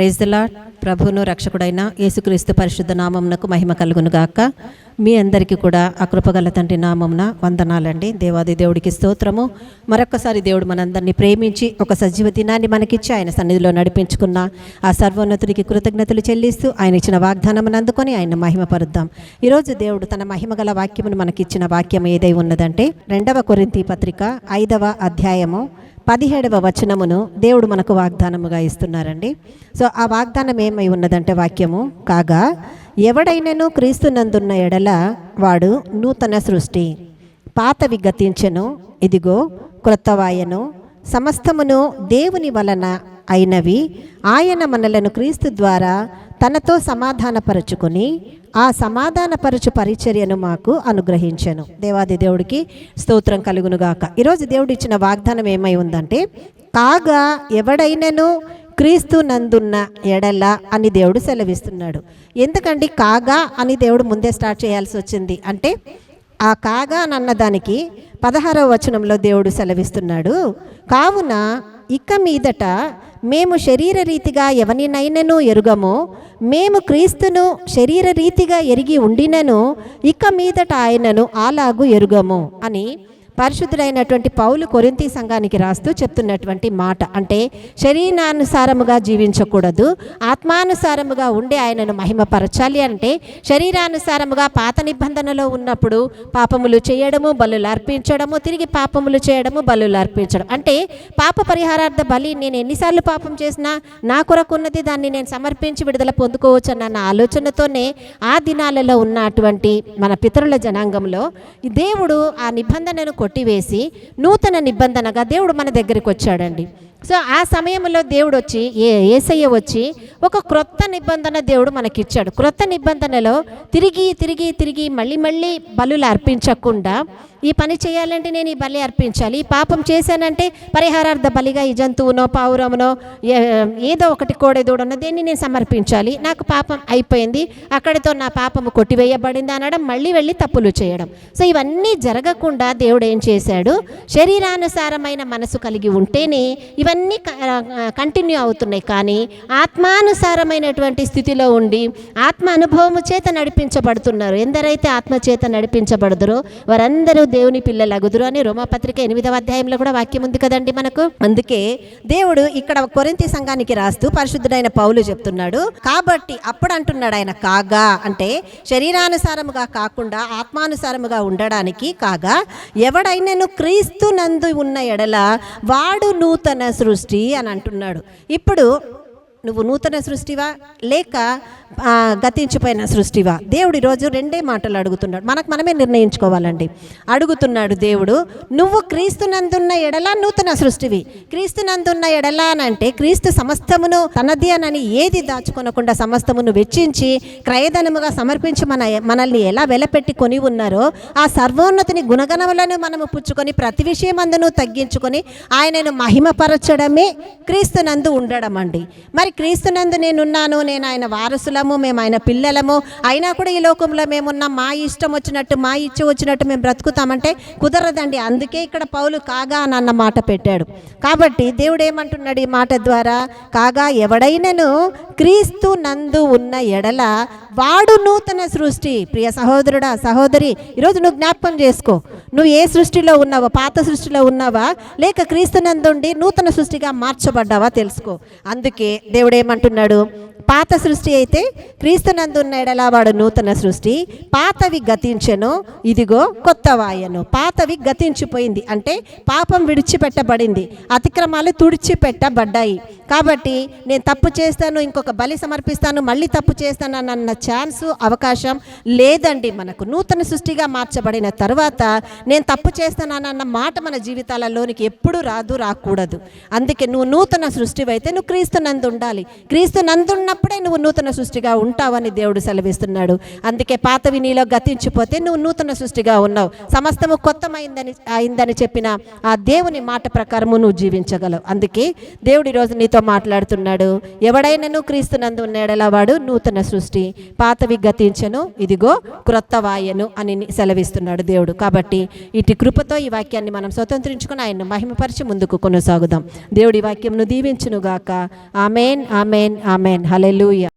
Praise the ప్రభువును రక్షకుడైన యేసుక్రీస్తు పరిశుద్ధ నామమునకు మహిమ కలుగునుగాక మీ అందరికీ కూడా అకృపగల తండ్రి నామమున వందనాలండి. దేవాది దేవుడికి స్తోత్రము. మరొకసారి దేవుడు మనందరినీ ప్రేమించి ఒక సజీవ దినాన్ని మనకిచ్చి ఆయన సన్నిధిలో నడిపించుకున్న ఆ సర్వోన్నతుడికి కృతజ్ఞతలు చెల్లిస్తూ ఆయన ఇచ్చిన వాగ్దానమును అందుకొని ఆయన మహిమపరుద్దాం ఈరోజు దేవుడు తన మహిమగల వాక్యమును మనకిచ్చిన వాక్యం ఏదై ఉన్నదంటే రెండవ కొరింతి పత్రిక ఐదవ అధ్యాయము పదిహేడవ వచనమును దేవుడు మనకు వాగ్దానముగా ఇస్తున్నారండి. సో ఆ వాగ్దానం ఏమై ఉన్నదంటే వాక్యము కాగా ఎవడైనను క్రీస్తునందున్న ఎడల వాడు నూతన సృష్టి. పాతవి గతించెను ఇదిగో క్రొత్తవాయను సమస్తమును దేవుని వలన అయినవి. ఆయన మనలను క్రీస్తు ద్వారా తనతో సమాధానపరుచుకుని ఆ సమాధానపరచు పరిచర్యను మాకు అనుగ్రహించాను. దేవాది దేవుడికి స్తోత్రం కలుగునుగాక. ఈరోజు దేవుడు ఇచ్చిన వాగ్దానం ఏమై ఉందంటే కాగా ఎవడైనను క్రీస్తు నందున్న ఎడల అని దేవుడు సెలవిస్తున్నాడు. ఎందుకండి కాగా అని దేవుడు ముందే స్టార్ట్ చేయాల్సి వచ్చింది? అంటే ఆ కాగా అని అన్నదానికి పదహారవ వచనంలో దేవుడు సెలవిస్తున్నాడు. కావున ఇక మీదట మేము శరీర రీతిగా ఎవరినైనను ఎరుగము మేము క్రీస్తును శరీర రీతిగా ఎరిగి ఉండినను ఇక మీదట ఆయనను అలాగు ఎరుగము అని పరిశుద్ధుడైనటువంటి పౌలు కొరింతి సంఘానికి రాస్తూ చెప్తున్నటువంటి మాట. అంటే శరీరానుసారముగా జీవించకూడదు ఆత్మానుసారముగా ఉండి ఆయనను మహిమపరచాలి అంటే శరీరానుసారముగా పాత నిబంధనలో ఉన్నప్పుడు పాపములు చేయడము బలులు అర్పించడము తిరిగి పాపములు చేయడము బలులు అర్పించడం అంటే పాప పరిహారార్థ బలి నేను ఎన్నిసార్లు పాపం చేసినా నా కొరకు ఉన్నది దాన్ని నేను సమర్పించి విడుదల పొందుకోవచ్చు అన్న ఆలోచనతోనే ఆ దినాలలో ఉన్నటువంటి మన పితరుల జనాంగంలో దేవుడు ఆ నిబంధనను కొట్టివేసి నూతన నిబంధనగా దేవుడు మన దగ్గరికి వచ్చాడండి. సో ఆ సమయంలో దేవుడు వచ్చి ఏ ఏసయ్య వచ్చి ఒక క్రొత్త నిబంధన దేవుడు మనకిచ్చాడు. క్రొత్త నిబంధనలో తిరిగి తిరిగి తిరిగి మళ్ళీ మళ్ళీ బలులు అర్పించకుండా ఈ పని చేయాలంటే నేను ఈ బలి అర్పించాలి. ఈ పాపం చేశానంటే పరిహారార్థ బలిగా ఈ జంతువునో పావురమునో ఏ- ఏదో ఒకటి కోడెదూడనో దేన్ని నేను సమర్పించాలి. నాకు పాపం అయిపోయింది. అక్కడితో నా పాపము కొట్టివేయబడింది అనడం మళ్ళీ వెళ్ళి తప్పులు చేయడం. సో ఇవన్నీ జరగకుండా దేవుడు ఏం చేశాడు? శరీరానుసారమైన మనసు కలిగి ఉంటేనే ఇవన్నీ కంటిన్యూ అవుతున్నాయి. కానీ ఆత్మానుసారమైనటువంటి స్థితిలో ఉండి ఆత్మ అనుభవము చేత నడిపించబడుతున్నారు. ఎందరైతే ఆత్మ చేత నడిపించబడదురో వారందరూ దేవుని పిల్లలు అగుదురు అని రోమాపత్రిక ఎనిమిదవ అధ్యాయంలో కూడా వాక్యం ఉంది కదండి మనకు? అందుకే దేవుడు ఇక్కడ కొరింతి సంఘానికి రాస్తూ పరిశుద్ధుడైన పౌలు చెప్తున్నాడు. కాబట్టి అప్పుడు అంటున్నాడు ఆయన కాగా అంటే శరీరానుసారముగా కాకుండా ఆత్మానుసారముగా ఉండడానికి కాగా ఎవడైనను క్రీస్తు నందు ఉన్న ఎడల వాడు నూతన సృష్టి అని అంటున్నాడు. ఇప్పుడు నువ్వు నూతన సృష్టివా? లేక గతించిపోయిన సృష్టివా? దేవుడు ఈరోజు రెండే మాటలు అడుగుతున్నాడు. మనకు మనమే నిర్ణయించుకోవాలండి. అడుగుతున్నాడు దేవుడు నువ్వు క్రీస్తునందున్న ఎడల నూతన సృష్టివి. క్రీస్తునందున్న ఎడల అని అంటే క్రీస్తు సమస్తమును తనది అనని ఏది దాచుకొనకుండా సమస్తమును వెచ్చించి క్రయధనముగా సమర్పించి మన మనల్ని ఎలా వెలపెట్టి కొని ఉన్నారో ఆ సర్వోన్నతిని గుణగణములను మనము పుచ్చుకొని ప్రతి విషయమందును తగ్గించుకొని ఆయనను మహిమపరచడమే క్రీస్తునందు ఉండడం అండి మరి క్రీస్తునందు నేనున్నాను నేను ఆయన వారసులము మేము ఆయన పిల్లలము. అయినా కూడా ఈ లోకంలో మేమున్నాం మా ఇష్టం వచ్చినట్టు మా ఇచ్చ వచ్చినట్టు మేము బ్రతుకుతామంటే కుదరదండి. అందుకే ఇక్కడ పౌలు కాగా అని అన్న మాట పెట్టాడు. కాబట్టి దేవుడు ఏమంటున్నాడు ఈ మాట ద్వారా? కాగా ఎవడైనను క్రీస్తు నందు ఉన్న ఎడల వాడు నూతన సృష్టి. ప్రియ సహోదరుడా సహోదరి ఈరోజు నువ్వు జ్ఞాపకం చేసుకో. నువ్వు ఏ సృష్టిలో ఉన్నావా పాత సృష్టిలో ఉన్నావా? లేక క్రీస్తునందుండి నూతన సృష్టిగా మార్చబడ్డావా తెలుసుకో. అందుకే దేవుడు ఏమంటున్నాడు? పాత సృష్టి అయితే క్రీస్తునందున్న ఎడలా వాడు నూతన సృష్టి. పాతవి గతించెను ఇదిగో కొత్త వాయను. పాతవి గతించిపోయింది. అంటే పాపం విడిచిపెట్టబడింది. అతిక్రమాలు తుడిచిపెట్టబడ్డాయి. కాబట్టి నేను తప్పు చేస్తాను ఇంకొక బలి సమర్పిస్తాను మళ్ళీ తప్పు చేస్తాను అన్న ఛాన్స్ అవకాశం లేదండి మనకు. నూతన సృష్టిగా మార్చబడిన తర్వాత నేను తప్పు చేస్తానన్న మాట మన జీవితాలలోనికి ఎప్పుడు రాదు రాకూడదు. అందుకే నువ్వు నూతన సృష్టి అయితే నువ్వు క్రీస్తు నందు ఉండాలి క్రీస్తు నందున్న ఉన్నప్పుడే నువ్వు నూతన సృష్టిగా ఉంటావని దేవుడు సెలవిస్తున్నాడు. అందుకే పాతవి నీలో గతించిపోతే నువ్వు నూతన సృష్టిగా ఉన్నావు. సమస్తము కొత్తమైందని అయిందని చెప్పిన ఆ దేవుని మాట ప్రకారము నువ్వు జీవించగలవు. అందుకే దేవుడు ఈరోజు నీతో మాట్లాడుతున్నాడు. ఎవడైనాను క్రీస్తునందు ఉన్నాడలా వాడు నూతన సృష్టి. పాతవి గతించను ఇదిగో క్రొత్త వాయను అని సెలవిస్తున్నాడు దేవుడు. కాబట్టి ఇటు కృపతో ఈ వాక్యాన్ని మనం స్వతంత్రించుకుని ఆయన్ను మహిమపరిచి ముందుకు కొనసాగుదాం. దేవుడి వాక్యంను దీవించునుగాక. Amen amen amen. హలెలూయ